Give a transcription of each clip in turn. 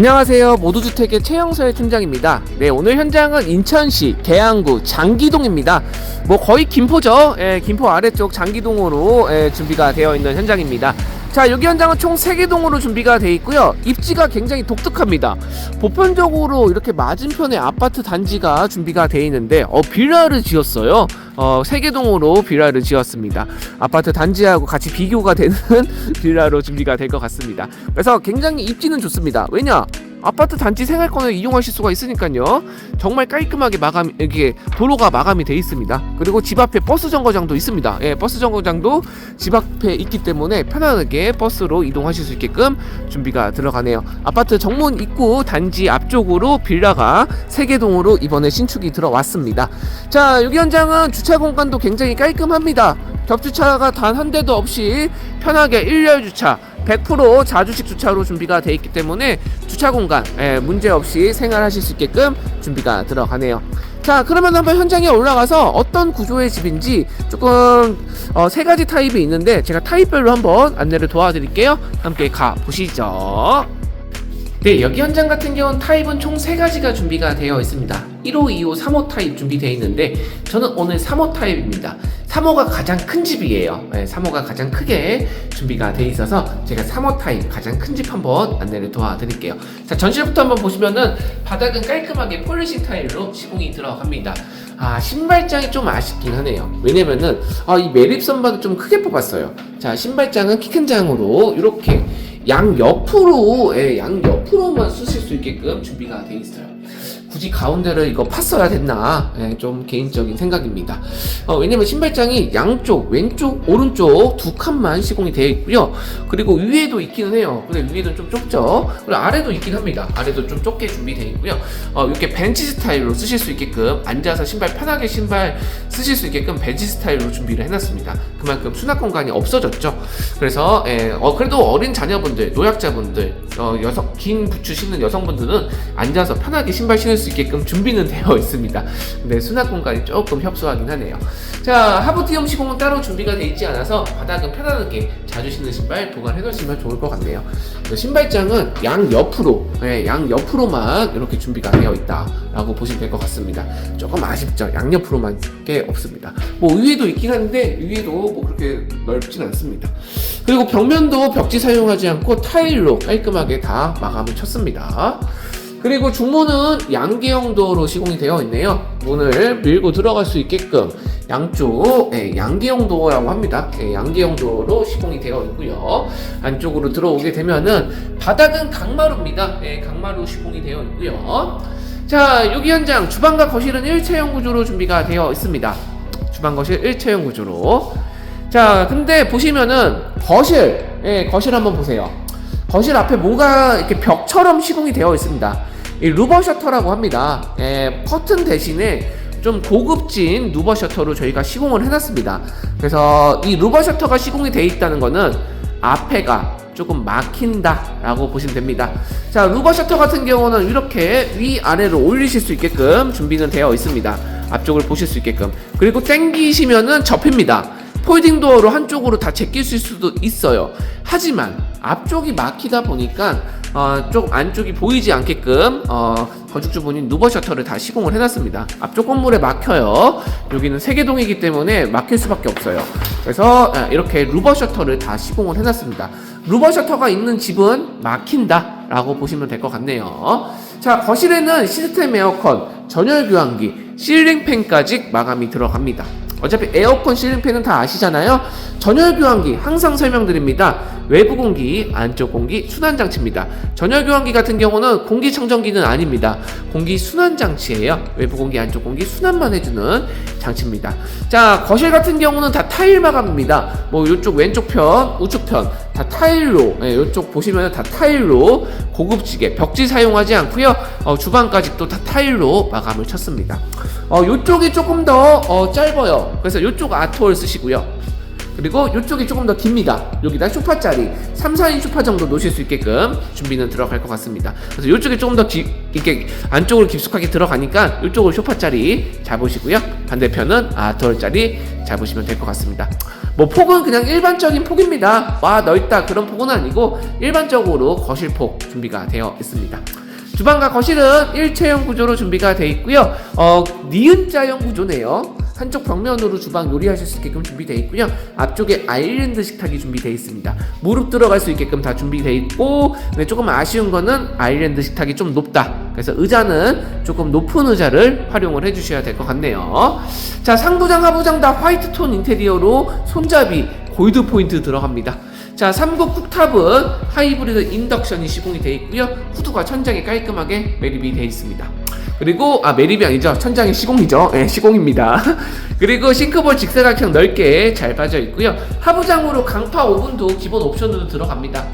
안녕하세요. 모두주택의 최영서의 팀장입니다. 네, 오늘 현장은 인천시 계양구 장기동입니다. 뭐 거의 김포죠. 예, 김포 아래쪽 장기동으로 예, 준비가 되어 있는 현장입니다. 자, 여기 현장은 총 3개 동으로 준비가 되어 있고요. 입지가 굉장히 독특합니다. 보편적으로 이렇게 맞은편에 아파트 단지가 준비가 되어 있는데 어, 빌라를 지었어요. 어, 3개 동으로 빌라를 지었습니다. 아파트 단지하고 같이 비교가 되는 빌라로 준비가 될 것 같습니다. 그래서 굉장히 입지는 좋습니다. 왜냐? 아파트 단지 생활권을 이용하실 수가 있으니까요. 정말 깔끔하게 마감 이게 도로가 마감이 돼 있습니다. 그리고 집 앞에 버스 정거장도 있습니다. 예, 버스 정거장도 집 앞에 있기 때문에 편안하게 버스로 이동하실 수 있게끔 준비가 들어가네요. 아파트 정문 입구 단지 앞쪽으로 빌라가 세개동으로 이번에 신축이 들어왔습니다. 자, 여기 현장은 주차 공간도 굉장히 깔끔합니다. 겹주차가 단 한 대도 없이 편하게 일렬 주차 100% 자주식 주차로 준비가 되어 있기 때문에 주차 공간 예, 문제 없이 생활하실 수 있게끔 준비가 들어가네요. 자, 그러면 한번 현장에 올라가서 어떤 구조의 집인지 조금 어, 세 가지 타입이 있는데 제가 타입별로 한번 안내를 도와드릴게요. 함께 가 보시죠. 네, 여기 현장 같은 경우는 타입은 총 세가지가 준비가 되어 있습니다. 1호, 2호, 3호 타입 준비되어 있는데 저는 오늘 3호 타입입니다. 3호가 가장 큰 집이에요. 네, 3호가 가장 크게 준비가 되어 있어서 제가 3호 타입 가장 큰 집 한번 안내를 도와드릴게요. 자, 전실부터 한번 보시면은 바닥은 깔끔하게 폴리싱 타일로 시공이 들어갑니다. 아, 신발장이 좀 아쉽긴 하네요. 왜냐면은 아, 이 매립 선반을 좀 크게 뽑았어요. 자, 신발장은 키 큰 장으로 이렇게 양 옆으로 예, 양 옆으로만 쓰실 수 있게끔 준비가 되어 있어요. 굳이 가운데를 이거 팠어야 됐나 예, 좀 개인적인 생각입니다. 어, 왜냐면 신발장이 양쪽 왼쪽 오른쪽 두 칸만 시공이 되어 있고요. 그리고 위에도 있기는 해요. 근데 위에는 좀 좁죠. 그리고 아래도 있긴 합니다. 아래도 좀 좁게 준비되어 있고요. 어, 이렇게 벤치 스타일로 쓰실 수 있게끔 앉아서 신발 편하게 신발 쓰실 수 있게끔 벤치 스타일로 준비를 해놨습니다. 그만큼 수납 공간이 없어졌죠. 그래서 예, 어, 그래도 어린 자녀분들, 노약자분들, 어, 여성 긴 부츠 신는 여성분들은 앉아서 편하게 신발 신을 수 있게끔 준비는 되어 있습니다. 근데 수납 공간이 조금 협소하긴 하네요. 자, 하부티움 시공은 따로 준비가 되어 있지 않아서 바닥은 편안하게 자주 신는 신발 보관해 놓으시면 좋을 것 같네요. 그 신발장은 양 옆으로, 예, 양 옆으로만 이렇게 준비가 되어 있다라고 보시면 될 것 같습니다. 조금 아쉽죠. 양 옆으로만 게 없습니다. 뭐 위에도 있긴 한데 위에도 뭐 그렇게 넓진 않습니다. 그리고 벽면도 벽지 사용하지 않고 타일로 깔끔하게 다 마감을 쳤습니다. 그리고 중문은 양계형도로 시공이 되어 있네요. 문을 밀고 들어갈 수 있게끔 양쪽 예, 양계형도라고 합니다. 예, 양계형도로 시공이 되어 있고요. 안쪽으로 들어오게 되면은 바닥은 강마루입니다. 예, 강마루 시공이 되어 있고요. 자, 여기 현장 주방과 거실은 일체형 구조로 준비가 되어 있습니다. 주방 거실 일체형 구조로. 자, 근데 보시면은 거실, 예, 거실 한번 보세요. 거실 앞에 뭔가 이렇게 벽처럼 시공이 되어 있습니다. 이 루버 셔터라고 합니다. 예, 커튼 대신에 좀 고급진 루버 셔터로 저희가 시공을 해놨습니다. 그래서 이 루버 셔터가 시공이 되어 있다는 거는 앞에가 조금 막힌다라고 보시면 됩니다. 자, 루버 셔터 같은 경우는 이렇게 위아래로 올리실 수 있게끔 준비는 되어 있습니다. 앞쪽을 보실 수 있게끔. 그리고 당기시면은 접힙니다. 폴딩 도어로 한쪽으로 다 제낄 수도 있어요. 하지만 앞쪽이 막히다 보니까 어, 쪽 안쪽이 보이지 않게끔 어, 건축주분이 누버 셔터를 다 시공을 해놨습니다. 앞쪽 건물에 막혀요. 여기는 세계동이기 때문에 막힐 수밖에 없어요. 그래서 아, 이렇게 루버 셔터를 다 시공을 해놨습니다. 루버 셔터가 있는 집은 막힌다 라고 보시면 될 것 같네요. 자 거실에는 시스템 에어컨, 전열 교환기, 실링팬까지 마감이 들어갑니다. 어차피 에어컨 실링팬은 다 아시잖아요. 전열 교환기 항상 설명드립니다. 외부 공기, 안쪽 공기 순환 장치입니다. 전열 교환기 같은 경우는 공기 청정기는 아닙니다. 공기 순환 장치예요. 외부 공기, 안쪽 공기 순환만 해주는 장치입니다. 자, 거실 같은 경우는 다 타일 마감입니다. 뭐 이쪽 왼쪽 편, 우측 편 다 타일로, 예, 이쪽 보시면 다 타일로 고급지게 벽지 사용하지 않고요. 어, 주방까지 또 다 타일로 마감을 쳤습니다. 어, 이쪽이 조금 더 어, 짧아요. 그래서 이쪽 아트월 쓰시고요. 그리고 이쪽이 조금 더 깁니다. 여기다 쇼파짜리 3, 4인 쇼파 정도 놓으실 수 있게끔 준비는 들어갈 것 같습니다. 그래서 이쪽이 조금 더 기, 이렇게 안쪽으로 깊숙하게 들어가니까 이쪽을 쇼파짜리 잡으시고요. 반대편은 아트월짜리 잡으시면 될 것 같습니다. 뭐 폭은 그냥 일반적인 폭입니다. 와 넓다 그런 폭은 아니고 일반적으로 거실폭 준비가 되어 있습니다. 주방과 거실은 일체형 구조로 준비가 되어 있고요. 어, 니은자형 구조네요. 한쪽 벽면으로 주방 요리하실 수 있게끔 준비되어 있고요. 앞쪽에 아일랜드 식탁이 준비되어 있습니다. 무릎 들어갈 수 있게끔 다 준비되어 있고, 조금 아쉬운 거는 아일랜드 식탁이 좀 높다. 그래서 의자는 조금 높은 의자를 활용을 해주셔야 될 것 같네요. 자, 상부장, 하부장 다 화이트 톤 인테리어로 손잡이 골드 포인트 들어갑니다. 자, 3구 쿡탑은 하이브리드 인덕션이 시공이 되어 있고요. 후드가 천장에 깔끔하게 매립이 되어 있습니다. 그리고 아 매립이 아니죠. 천장이 시공이죠. 예 시공입니다. 그리고 싱크볼 직사각형 넓게 잘 빠져 있고요. 하부장으로 강파 오븐도 기본 옵션으로 들어갑니다.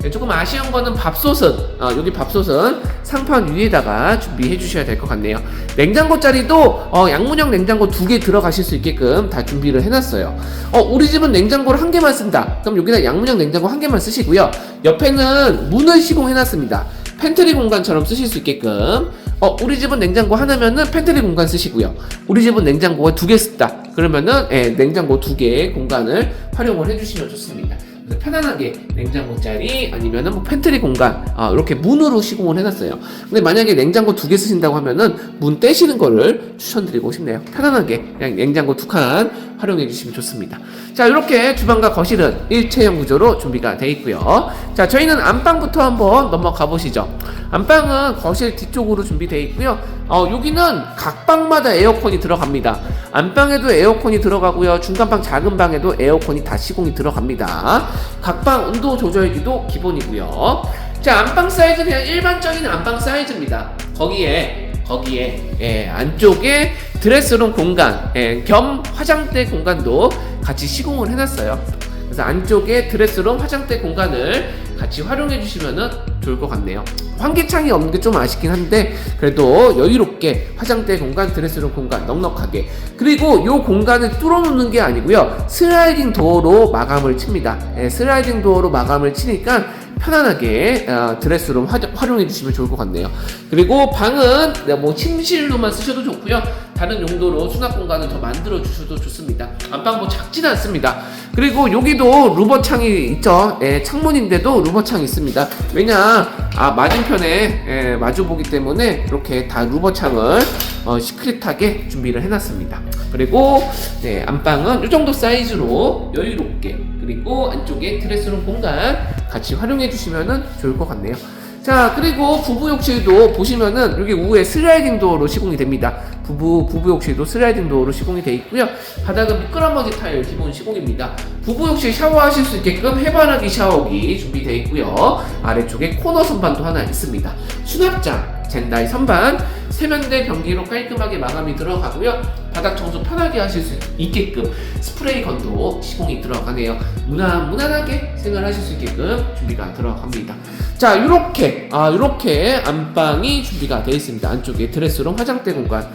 네, 조금 아쉬운 거는 밥솥은 어, 여기 밥솥은 상판 위에다가 준비해 주셔야 될 것 같네요. 냉장고 자리도 어, 양문형 냉장고 두 개 들어가실 수 있게끔 다 준비를 해놨어요. 어, 우리 집은 냉장고를 한 개만 쓴다. 그럼 여기다 양문형 냉장고 한 개만 쓰시고요. 옆에는 문을 시공해놨습니다. 팬트리 공간처럼 쓰실 수 있게끔 어 우리 집은 냉장고 하나면은 팬트리 공간 쓰시고요. 우리 집은 냉장고가 두개 쓴다. 그러면은 예, 냉장고 두 개의 공간을 활용을 해주시면 좋습니다 편안하게 냉장고 자리 아니면은 뭐 팬트리 공간 아, 이렇게 문으로 시공을 해놨어요. 근데 만약에 냉장고 두 개 쓰신다고 하면은 문 떼시는 거를 추천드리고 싶네요. 편안하게 그냥 냉장고 두 칸 활용해 주시면 좋습니다. 자 이렇게 주방과 거실은 일체형 구조로 준비가 되어 있고요. 자 저희는 안방부터 한번 넘어가 보시죠. 안방은 거실 뒤쪽으로 준비되어 있고요. 어, 여기는 각 방마다 에어컨이 들어갑니다. 안방에도 에어컨이 들어가고요. 중간방 작은 방에도 에어컨이 다 시공이 들어갑니다 각방 온도 조절기도 기본이고요 자 안방 사이즈 그냥 일반적인 안방 사이즈입니다 거기에 거기에 예, 안쪽에 드레스룸 공간 예, 겸 화장대 공간도 같이 시공을 해놨어요. 그래서 안쪽에 드레스룸 화장대 공간을 같이 활용해 주시면 좋을 것 같네요. 환기창이 없는 게 좀 아쉽긴 한데 그래도 여유롭게 화장대 공간, 드레스룸 공간 넉넉하게 그리고 이 공간을 뚫어놓는 게 아니고요 슬라이딩 도어로 마감을 칩니다. 예, 슬라이딩 도어로 마감을 치니까 편안하게 어, 드레스룸 화, 활용해 주시면 좋을 것 같네요. 그리고 방은 네, 뭐 침실로만 쓰셔도 좋고요. 다른 용도로 수납 공간을 더 만들어 주셔도 좋습니다. 안방 뭐 작지는 않습니다. 그리고 여기도 루버 창이 있죠. 예, 창문인데도 루버 창이 있습니다. 왜냐 아 맞은편에 예, 마주 보기 때문에 이렇게 다 루버 창을 어, 시크릿하게 준비를 해놨습니다. 그리고 네, 안방은 이 정도 사이즈로 여유롭게 그리고 안쪽에 드레스룸 공간 같이 활용해 주시면 좋을 것 같네요. 자 그리고 부부 욕실도 보시면은 여기 우에 슬라이딩 도어로 시공이 됩니다. 부부 부부 욕실도 슬라이딩 도어로 시공이 되어 있고요. 바닥은 미끄럼머지 타일 기본 시공입니다. 부부 욕실 샤워하실 수 있게끔 해바라기 샤워기 준비되어 있고요. 아래쪽에 코너 선반도 하나 있습니다. 수납장 젠다이 선반 세면대 변기로 깔끔하게 마감이 들어가고요. 바닥 청소 편하게 하실 수 있게끔 스프레이 건도 시공이 들어가네요. 무난 무난하게 생활하실 수 있게끔 준비가 들어갑니다. 자, 이렇게 아 이렇게 안방이 준비가 되어 있습니다. 안쪽에 드레스룸, 화장대 공간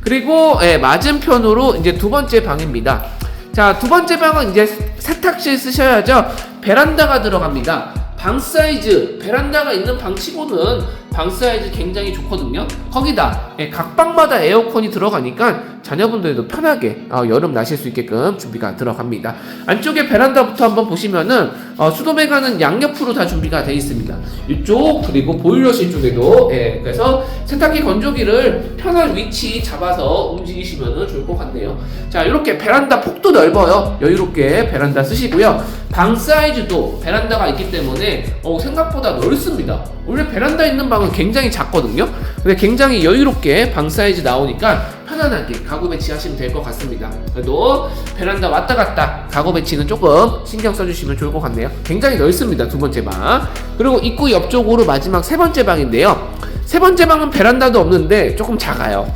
그리고 예, 맞은편으로 이제 두 번째 방입니다. 자, 두 번째 방은 이제 세탁실 쓰셔야죠. 베란다가 들어갑니다. 방 사이즈 베란다가 있는 방 치고는 방 사이즈 굉장히 좋거든요. 거기다 예, 각 방마다 에어컨이 들어가니까 자녀분들도 편하게 어, 여름 나실 수 있게끔 준비가 들어갑니다. 안쪽에 베란다부터 한번 보시면은 어, 수도배관은 양옆으로 다 준비가 되어 있습니다. 이쪽 그리고 보일러실 쪽에도 예, 그래서 세탁기 건조기를 편한 위치 잡아서 움직이시면 좋을 것 같네요. 자 이렇게 베란다 폭도 넓어요. 여유롭게 베란다 쓰시고요. 방 사이즈도 베란다가 있기 때문에 어, 생각보다 넓습니다. 원래 베란다 있는 방은 굉장히 작거든요. 근데 굉장히 여유롭게 방 사이즈 나오니까 편안하게 가구 배치하시면 될 것 같습니다. 그래도 베란다 왔다 갔다 가구 배치는 조금 신경 써주시면 좋을 것 같네요. 굉장히 넓습니다. 두 번째 방. 그리고 입구 옆쪽으로 마지막 세 번째 방인데요. 세 번째 방은 베란다도 없는데 조금 작아요.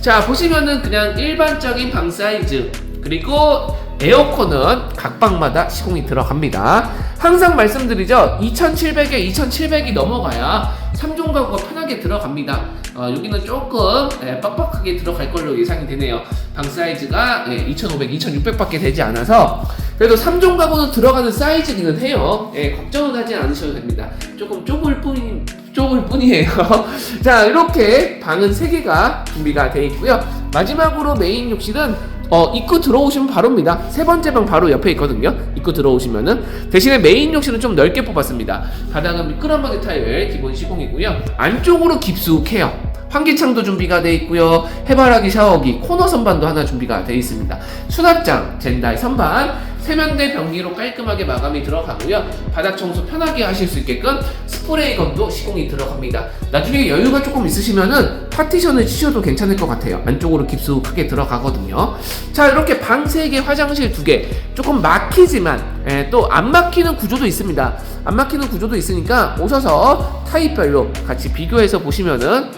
자 보시면은 그냥 일반적인 방 사이즈 그리고 에어컨은 각 방마다 시공이 들어갑니다. 항상 말씀드리죠. 2700에 2700이 넘어가야 3종 가구가 편하게 들어갑니다. 어, 여기는 조금 예, 빡빡하게 들어갈 걸로 예상이 되네요. 방 사이즈가 예, 2500, 2600밖에 되지 않아서 그래도 3종 가구는 들어가는 사이즈기는 해요. 예, 걱정은 하지 않으셔도 됩니다. 조금 좁을 뿐 좁을 뿐이에요. 자, 이렇게 방은 3개가 준비가 되어 있고요. 마지막으로 메인 욕실은 어, 입구 들어오시면 바로입니다. 세 번째 방 바로 옆에 있거든요. 입구 들어오시면은 대신에 메인 욕실은 좀 넓게 뽑았습니다. 바닥은 미끄럼방개 타일 기본 시공이고요. 안쪽으로 깊숙해요. 환기창도 준비가 돼 있고요. 해바라기 샤워기, 코너 선반도 하나 준비가 돼 있습니다. 수납장, 젠다이 선반, 세면대 변기로 깔끔하게 마감이 들어가고요. 바닥 청소 편하게 하실 수 있게끔 스프레이건도 시공이 들어갑니다. 나중에 여유가 조금 있으시면은 파티션을 치셔도 괜찮을 것 같아요. 안쪽으로 깊숙하게 들어가거든요. 자, 이렇게 방 3개, 화장실 2개. 조금 막히지만 또안 막히는 구조도 있습니다. 안 막히는 구조도 있으니까 오셔서 타입별로 같이 비교해서 보시면은